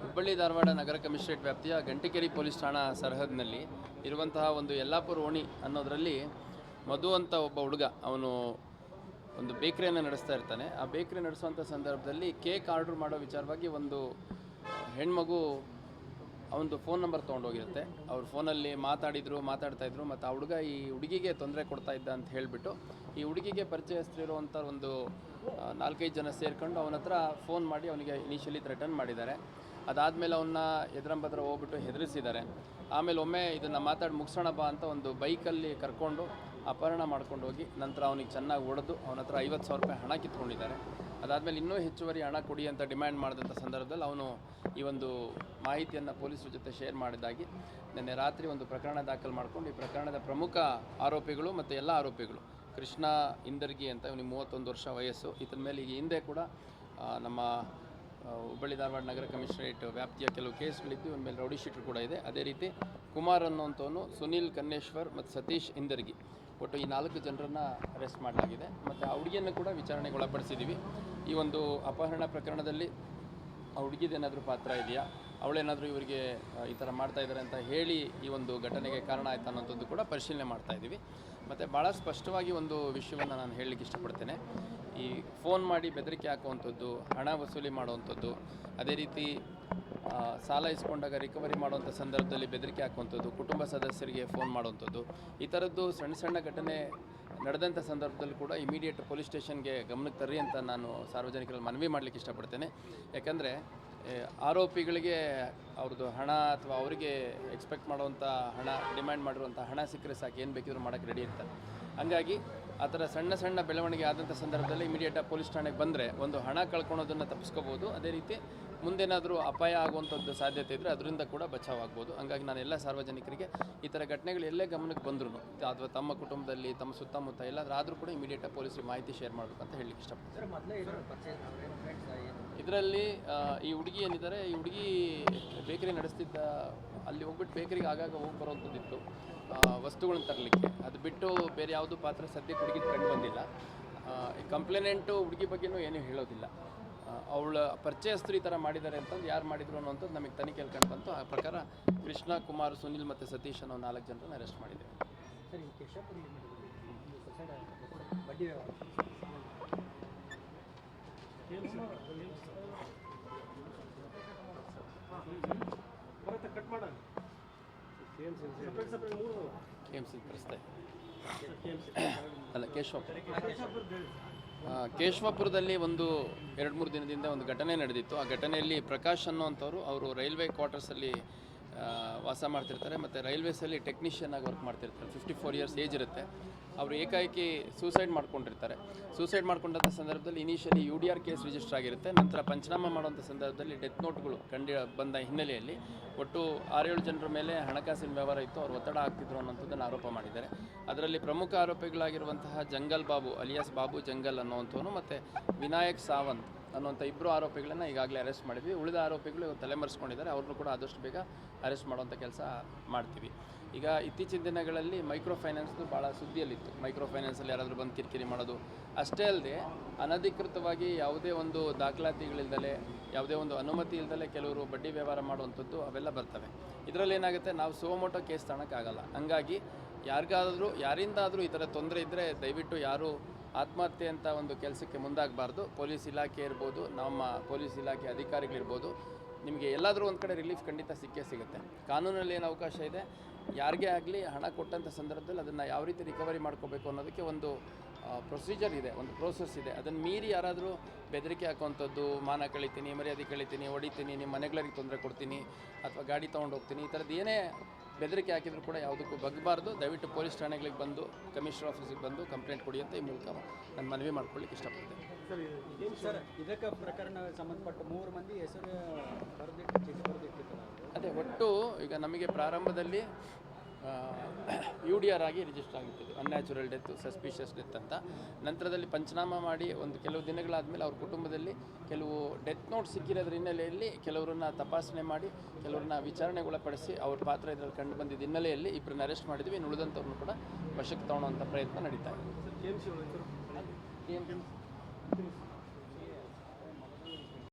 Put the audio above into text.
ಹುಬ್ಬಳ್ಳಿ ಧಾರವಾಡ ನಗರ commissionerate ವ್ಯಾಪ್ತಿಯ ಗಂಟಿಕೆರೆ police ಠಾಣಾ ಸರಹದ್ನಲ್ಲಿ ಇರುವಂತಹ ಒಂದು ಯಲ್ಲಾಪುರ ಓಣಿ ಅನ್ನೋದರಲ್ಲಿ ಮಧು ಅಂತ ಒಬ್ಬ ಹುಡುಗ, ಅವನು ಒಂದು ಬೇಕರಿಯನ್ನು ನಡೆಸ್ತಾ ಇರ್ತಾನೆ. ಆ ಬೇಕ್ರಿ ನಡೆಸುವಂಥ ಸಂದರ್ಭದಲ್ಲಿ ಕೇಕ್ ಆರ್ಡ್ರ್ ಮಾಡೋ ವಿಚಾರವಾಗಿ ಒಂದು ಹೆಣ್ಮಗು ಅವನದು ಫೋನ್ ನಂಬರ್ ತೊಗೊಂಡೋಗಿರುತ್ತೆ. ಅವ್ರು ಫೋನಲ್ಲಿ ಮಾತಾಡಿದ್ರು, ಮಾತಾಡ್ತಾ ಇದ್ರು, ಮತ್ತು ಆ ಹುಡುಗ ಈ ಹುಡುಗಿಗೆ ತೊಂದರೆ ಕೊಡ್ತಾ ಇದ್ದ ಅಂತ ಹೇಳಿಬಿಟ್ಟು ಈ ಹುಡುಗಿಗೆ ಪರಿಚಯಸ್ತಿರುವಂಥ ಒಂದು ನಾಲ್ಕೈದು ಜನ ಸೇರ್ಕೊಂಡು ಅವನ ಹತ್ರ ಫೋನ್ ಮಾಡಿ ಅವನಿಗೆ ಇನಿಷಿಯಲಿ ಥ್ರೆಟನ್ ಮಾಡಿದ್ದಾರೆ. ಅದಾದಮೇಲೆ ಅವನ್ನ ಎದ್ರಂಬದ್ರ ಹೋಗ್ಬಿಟ್ಟು ಹೆದರಿಸಿದ್ದಾರೆ. ಆಮೇಲೆ ಒಮ್ಮೆ ಇದನ್ನು ಮಾತಾಡಿ ಮುಗಿಸೋಣ ಬಾ ಅಂತ ಒಂದು ಬೈಕಲ್ಲಿ ಕರ್ಕೊಂಡು ಅಪಹರಣ ಮಾಡ್ಕೊಂಡು ಹೋಗಿ ನಂತರ ಅವನಿಗೆ ಚೆನ್ನಾಗಿ ಹೊಡೆದು ಅವನ ಹತ್ರ ಐವತ್ತು ಸಾವಿರ ರೂಪಾಯಿ ಹಣ ಕಿತ್ಕೊಂಡಿದ್ದಾರೆ. ಅದಾದಮೇಲೆ ಇನ್ನೂ ಹೆಚ್ಚುವರಿ ಹಣ ಕೊಡಿ ಅಂತ ಡಿಮ್ಯಾಂಡ್ ಮಾಡಿದಂಥ ಸಂದರ್ಭದಲ್ಲಿ ಅವನು ಈ ಒಂದು ಮಾಹಿತಿಯನ್ನು ಪೊಲೀಸರ ಜೊತೆ ಶೇರ್ ಮಾಡಿದಾಗಿ ನಿನ್ನೆ ರಾತ್ರಿ ಒಂದು ಪ್ರಕರಣ ದಾಖಲು ಮಾಡಿಕೊಂಡು ಈ ಪ್ರಕರಣದ ಪ್ರಮುಖ ಆರೋಪಿಗಳು ಮತ್ತು ಎಲ್ಲ ಆರೋಪಿಗಳು, ಕೃಷ್ಣ ಇಂದರ್ಗಿ ಅಂತ ಇವನಿಗೆ ಮೂವತ್ತೊಂದು ವರ್ಷ ವಯಸ್ಸು ಇದ್ರ ಮೇಲೆ ಈಗ ಹಿಂದೆ ಕೂಡ ನಮ್ಮ ಹುಬ್ಬಳ್ಳಿ ಧಾರವಾಡ ನಗರ ಕಮಿಷನರೇಟ್ ವ್ಯಾಪ್ತಿಯ ಕೆಲವು ಕೇಸ್ಗಳಿದ್ದು ಇವನ ಮೇಲೆ ರೌಡಿ ಶೀಟರ್ ಕೂಡ ಇದೆ. ಅದೇ ರೀತಿ ಕುಮಾರ್ ಅನ್ನೋಂಥವನು ಸುನೀಲ್ ಕನ್ನೇಶ್ವರ್ ಮತ್ತು ಸತೀಶ್ ಇಂದರ್ಗಿ. ಒಟ್ಟು ಈ ನಾಲ್ಕು ಜನರನ್ನು ಅರೆಸ್ಟ್ ಮಾಡಲಾಗಿದೆ. ಮತ್ತು ಆ ಹುಡುಗಿಯನ್ನು ಕೂಡ ವಿಚಾರಣೆಗೆ ಒಳಪಡಿಸಿದ್ದೀವಿ ಈ ಒಂದು ಅಪಹರಣ ಪ್ರಕರಣದಲ್ಲಿ ಆ ಹುಡುಗಿದೇನಾದರೂ ಪಾತ್ರ ಇದೆಯಾ? ಅವಳೇನಾದರೂ ಇವರಿಗೆ ಈ ಥರ ಮಾಡ್ತಾ ಇದ್ದಾರೆ ಅಂತ ಹೇಳಿ ಈ ಒಂದು ಘಟನೆಗೆ ಕಾರಣ ಆಯ್ತು ಅನ್ನೋಂಥದ್ದು ಕೂಡ ಪರಿಶೀಲನೆ ಮಾಡ್ತಾ ಇದ್ದೀವಿ. ಮತ್ತು ಭಾಳ ಸ್ಪಷ್ಟವಾಗಿ ಒಂದು ವಿಷಯವನ್ನು ನಾನು ಹೇಳಲಿಕ್ಕೆ ಇಷ್ಟಪಡ್ತೇನೆ. ಈ ಫೋನ್ ಮಾಡಿ ಬೆದರಿಕೆ ಹಾಕುವಂಥದ್ದು, ಹಣ ವಸೂಲಿ ಮಾಡುವಂಥದ್ದು, ಅದೇ ರೀತಿ ಸಾಲ ಇಸ್ಕೊಂಡಾಗ ರಿಕವರಿ ಮಾಡುವಂಥ ಸಂದರ್ಭದಲ್ಲಿ ಬೆದರಿಕೆ ಹಾಕುವಂಥದ್ದು, ಕುಟುಂಬ ಸದಸ್ಯರಿಗೆ ಫೋನ್ ಮಾಡುವಂಥದ್ದು, ಈ ಥರದ್ದು ಸಣ್ಣ ಸಣ್ಣ ಘಟನೆ ನಡೆದಂಥ ಸಂದರ್ಭದಲ್ಲಿ ಕೂಡ ಇಮಿಡಿಯೇಟ್ ಪೊಲೀಸ್ ಸ್ಟೇಷನ್ಗೆ ಗಮನಕ್ಕೆ ತರ್ರಿ ಅಂತ ನಾನು ಸಾರ್ವಜನಿಕರಲ್ಲಿ ಮನವಿ ಮಾಡಲಿಕ್ಕೆ ಇಷ್ಟಪಡ್ತೇನೆ. ಯಾಕಂದರೆ ಆರೋಪಿಗಳಿಗೆ ಅವ್ರದ್ದು ಹಣ ಅಥವಾ ಅವರಿಗೆ ಎಕ್ಸ್ಪೆಕ್ಟ್ ಮಾಡುವಂಥ ಹಣ ಡಿಮ್ಯಾಂಡ್ ಮಾಡಿರುವಂಥ ಹಣ ಸಿಕ್ಕರೆ ಸಾಕು, ಏನು ಬೇಕಿದ್ರು ಮಾಡೋಕ್ಕೆ ರೆಡಿ ಇರ್ತಾರೆ. ಹಂಗಾಗಿ ಆ ಥರ ಸಣ್ಣ ಸಣ್ಣ ಬೆಳವಣಿಗೆ ಆದಂಥ ಸಂದರ್ಭದಲ್ಲಿ ಇಮಿಡಿಯೇಟಾಗಿ ಪೊಲೀಸ್ ಠಾಣೆಗೆ ಬಂದರೆ ಒಂದು ಹಣ ಕಳ್ಕೊಳೋದನ್ನು ತಪ್ಪಿಸ್ಕೋಬೋದು ಅದೇ ರೀತಿ ಮುಂದೇನಾದರೂ ಅಪಾಯ ಆಗುವಂಥದ್ದು ಸಾಧ್ಯತೆ ಇದ್ದರೆ ಅದರಿಂದ ಕೂಡ ಬಚಾವಾಗ್ಬೋದು. ಹಂಗಾಗಿ ನಾನು ಎಲ್ಲ ಸಾರ್ವಜನಿಕರಿಗೆ ಈ ಥರ ಘಟನೆಗಳು ಎಲ್ಲೇ ಗಮನಕ್ಕೆ ಬಂದರೂ ಅಥವಾ ತಮ್ಮ ಕುಟುಂಬದಲ್ಲಿ ತಮ್ಮ ಸುತ್ತಮುತ್ತ ಎಲ್ಲಾದ್ರೂ ಆದರೂ ಕೂಡ ಇಮಿಡಿಯೇಟಾಗಿ ಪೊಲೀಸರಿಗೆ ಮಾಹಿತಿ ಶೇರ್ ಮಾಡಬೇಕು ಅಂತ ಹೇಳಲಿಕ್ಕೆ ಇಷ್ಟಪಡ್ತೀನಿ. ಇದರಲ್ಲಿ ಈ ಹುಡುಗಿ ಏನಿದ್ದಾರೆ ಈ ಹುಡುಗಿ ಬೇಕರಿ ನಡೆಸ್ತಿದ್ದ ಅಲ್ಲಿ ಹೋಗ್ಬಿಟ್ಟು ಬೇಕರಿಗೆ ಆಗಾಗ ಹೋಗಿ ಬರೋವಂಥದ್ದಿತ್ತು. ವಸ್ತುಗಳನ್ನ ತರಲಿಕ್ಕೆ. ಅದು ಬಿಟ್ಟು ಬೇರೆ ಯಾವುದೂ ಪಾತ್ರ ಸದ್ಯಕ್ಕೆ ಹುಡುಗಿ ಕಂಡು ಬಂದಿಲ್ಲ. ಕಂಪ್ಲೇನೆಂಟು ಹುಡುಗಿ ಬಗ್ಗೆನೂ ಏನೂ ಹೇಳೋದಿಲ್ಲ. ಅವಳ ಪರಿಚಯಸ್ಥರು ಈ ಥರ ಮಾಡಿದ್ದಾರೆ ಅಂತಂದು ಯಾರು ಮಾಡಿದ್ರು ಅನ್ನೋಂಥದ್ದು ನಮಗೆ ತನಿಖೆಯಲ್ಲಿ ಕಂಡು ಬಂತು. ಆ ಪ್ರಕಾರ ಕೃಷ್ಣ ಕುಮಾರ್ ಸುನಿಲ್ ಮತ್ತು ಸತೀಶ್ ಅನ್ನೋ ನಾಲ್ಕು ಜನರನ್ನ ಅರೆಸ್ಟ್ ಮಾಡಿದ್ದೇವೆ ಸರ್ ಈ ಕೇಶವಪುರ ಬಡ್ಡಿ ವ್ಯವಹಾರ ಕಟ್ ಮಾಡ ಸಪ್ರೇಟ್ ಸಪ್ರೇಟ್ ಮೂರು ಕೆ ಎಂ ಸಿ ರಸ್ತೆ ಅಲ್ಲ ಕೇಶವಪುರ ಕೇಶವಪುರದಲ್ಲಿ ಒಂದು ಎರಡು ಮೂರು ದಿನದಿಂದ ಒಂದು ಘಟನೆ ನಡೆದಿತ್ತು. ಆ ಘಟನೆಯಲ್ಲಿ ಪ್ರಕಾಶ್ ಅನ್ನುವಂಥವ್ರು ಅವರು ರೈಲ್ವೆ ಕ್ವಾರ್ಟರ್ಸಲ್ಲಿ ವಾಸ ಮಾಡ್ತಿರ್ತಾರೆ. ಮತ್ತು ರೈಲ್ವೇಸಲ್ಲಿ ಟೆಕ್ನಿಷಿಯನ್ ಆಗಿ ವರ್ಕ್ ಮಾಡ್ತಿರ್ತಾರೆ. ಫಿಫ್ಟಿ ಫೋರ್ ಇಯರ್ಸ್ ಏಜ್ ಇರುತ್ತೆ. ಅವರು ಏಕಾಏಕಿ ಸೂಸೈಡ್ ಮಾಡ್ಕೊಂಡಿರ್ತಾರೆ. ಸೂಸೈಡ್ ಮಾಡ್ಕೊಂಡಂಥ ಸಂದರ್ಭದಲ್ಲಿ initially U D R case register ಆಗಿರುತ್ತೆ. ನಂತರ ಪಂಚನಾಮ ಮಾಡುವಂಥ ಸಂದರ್ಭದಲ್ಲಿ ಡೆತ್ ನೋಟ್ಗಳು ಕಂಡು, ಬಂದ ಹಿನ್ನೆಲೆಯಲ್ಲಿ ಒಟ್ಟು ಆರೇಳು ಜನರ ಮೇಲೆ ಹಣಕಾಸಿನ ವ್ಯವಹಾರ ಇತ್ತು. ಅವರು ಒತ್ತಡ ಹಾಕ್ತಿದ್ರು ಅನ್ನೋಂಥದ್ದನ್ನು ಆರೋಪ ಮಾಡಿದ್ದಾರೆ. ಅದರಲ್ಲಿ ಪ್ರಮುಖ ಆರೋಪಿಗಳಾಗಿರುವಂತಹ jungle Babu, alias Babu jungle ಅನ್ನುವಂಥವನು, ಮತ್ತು ವಿನಾಯಕ್ ಸಾವಂತ್ ಅನ್ನುವಂಥ ಇಬ್ಬರು ಆರೋಪಿಗಳನ್ನು ಈಗಾಗಲೇ ಅರೆಸ್ಟ್ ಮಾಡಿದ್ವಿ. ಉಳಿದ ಆರೋಪಿಗಳು ತಲೆಮರೆಸ್ಕೊಂಡಿದ್ದಾರೆ. ಅವ್ರನ್ನೂ ಕೂಡ ಆದಷ್ಟು ಬೇಗ ಅರೆಸ್ಟ್ ಮಾಡುವಂಥ ಕೆಲಸ ಮಾಡ್ತೀವಿ. ಈಗ ಇತ್ತೀಚಿನ ದಿನಗಳಲ್ಲಿ ಮೈಕ್ರೋ ಫೈನಾನ್ಸ್ದು ಭಾಳ ಸುದ್ದಿಯಲ್ಲಿತ್ತು. ಮೈಕ್ರೋ ಫೈನಾನ್ಸಲ್ಲಿ ಯಾರಾದರೂ ಬಂದು ಕಿರಿಕಿರಿ ಮಾಡೋದು ಅಷ್ಟೇ ಅಲ್ಲದೆ ಅನಧಿಕೃತವಾಗಿ ಯಾವುದೇ ಒಂದು ದಾಖಲಾತಿಗಳಿಲ್ದಲೆ, ಯಾವುದೇ ಒಂದು ಅನುಮತಿ ಇಲ್ದಲೆ ಕೆಲವರು ಬಡ್ಡಿ ವ್ಯವಹಾರ ಮಾಡುವಂಥದ್ದು ಅವೆಲ್ಲ ಬರ್ತವೆ. ಇದರಲ್ಲಿ ಏನಾಗುತ್ತೆ? ನಾವು ಸೋಮೋಟೋ ಕೇಸ್ ತಾಣಕ್ಕಾಗಲ್ಲ ಹಂಗಾಗಿ ಯಾರಿಗಾದರೂ, ಯಾರಿಂದಾದರೂ ಈ ಥರ ತೊಂದರೆ ಇದ್ದರೆ ದಯವಿಟ್ಟು ಯಾರು ಆತ್ಮಹತ್ಯೆ ಅಂತ ಒಂದು ಕೆಲಸಕ್ಕೆ ಮುಂದಾಗಬಾರ್ದು. ಪೊಲೀಸ್ ಇಲಾಖೆ ಇರ್ಬೋದು, ನಮ್ಮ ಪೊಲೀಸ್ ಇಲಾಖೆ ಅಧಿಕಾರಿಗಳಿರ್ಬೋದು, ನಿಮಗೆ ಎಲ್ಲಾದರೂ ಒಂದು ಕಡೆ ರಿಲೀಫ್ ಖಂಡಿತ ಸಿಕ್ಕೇ ಸಿಗುತ್ತೆ. ಕಾನೂನಲ್ಲಿ ಏನು ಅವಕಾಶ ಇದೆ? ಯಾರಿಗೆ ಆಗಲಿ ಹಣ ಕೊಟ್ಟಂಥ ಸಂದರ್ಭದಲ್ಲಿ ಅದನ್ನು ಯಾವ ರೀತಿ ರಿಕವರಿ ಮಾಡ್ಕೋಬೇಕು ಅನ್ನೋದಕ್ಕೆ ಒಂದು ಪ್ರೊಸೀಜರ್ ಇದೆ, ಒಂದು ಪ್ರೋಸೆಸ್ ಇದೆ. ಅದನ್ನು ಮೀರಿ ಯಾರಾದರೂ ಬೆದರಿಕೆ ಹಾಕುವಂಥದ್ದು, ಮಾನ ಕಳಿತೀನಿ, ಮರ್ಯಾದೆ ಕಳಿತೀನಿ, ಹೊಡಿತೀನಿ ನಿಮ್ಮ ಮನೆಗಳಿಗೆ ತೊಂದರೆ ಕೊಡ್ತೀನಿ, ಅಥವಾ ಗಾಡಿ ತೊಗೊಂಡು ಹೋಗ್ತೀನಿ, ಈ ಥರದ್ದು ಏನೇ ಬೆದರಿಕೆ ಹಾಕಿದ್ರು ಕೂಡ ಯಾವುದಕ್ಕೂ ಬಗ್ಗಬಾರ್ದು. ದಯವಿಟ್ಟು ಪೊಲೀಸ್ ಠಾಣೆಗಳಿಗೆ ಬಂದು ಕಮಿಷನರ್ ಆಫೀಸಿಗೆ ಬಂದು ಕಂಪ್ಲೇಂಟ್ ಕೊಡಿ ಅಂತ ಈ ಮೂಲಕ ನಾನು ಮನವಿ ಮಾಡ್ಕೊಳ್ಳಿಕ್ಕೆ ಇಷ್ಟಪಡ್ತೇನೆ. ಸರ್ ಇದಕ್ಕೆ ಪ್ರಕರಣ ಸಂಬಂಧಪಟ್ಟ ಮೂರು ಮಂದಿ ಹೆಸರು ಅದೇ ಒಟ್ಟು ಈಗ ನಮಗೆ ಪ್ರಾರಂಭದಲ್ಲಿ ಯು ಡಿ ಆರ್ ಆಗಿ ರಿಜಿಸ್ಟರ್ ಆಗಿತ್ತು ಅನ್ಯಾಚುರಲ್ ಡೆತ್ ಸಸ್ಪಿಷಿಯಸ್ ಡೆತ್ ಅಂತ. ನಂತರದಲ್ಲಿ ಪಂಚನಾಮ ಮಾಡಿ ಒಂದು ಕೆಲವು ದಿನಗಳಾದಮೇಲೆ ಅವ್ರ ಕುಟುಂಬದಲ್ಲಿ ಕೆಲವು ಡೆತ್ ನೋಟ್ ಸಿಕ್ಕಿರೋದ್ರ ಹಿನ್ನೆಲೆಯಲ್ಲಿ ಕೆಲವರನ್ನ ತಪಾಸಣೆ ಮಾಡಿ ಕೆಲವ್ರನ್ನ ವಿಚಾರಣೆಗೊಳಪಡಿಸಿ ಅವ್ರ ಪಾತ್ರ ಇದರಲ್ಲಿ ಕಂಡು ಬಂದಿದ್ದ ಹಿನ್ನೆಲೆಯಲ್ಲಿ ಇಬ್ಬರನ್ನ ಅರೆಸ್ಟ್ ಮಾಡಿದ್ವಿ. ಇನ್ನು ಉಳಿದಂಥವ್ರನ್ನು ಕೂಡ ವಶಕ್ಕೆ ತಗೊಳ್ಳೋವಂಥ ಪ್ರಯತ್ನ ನಡೀತಾ ಇದೆ.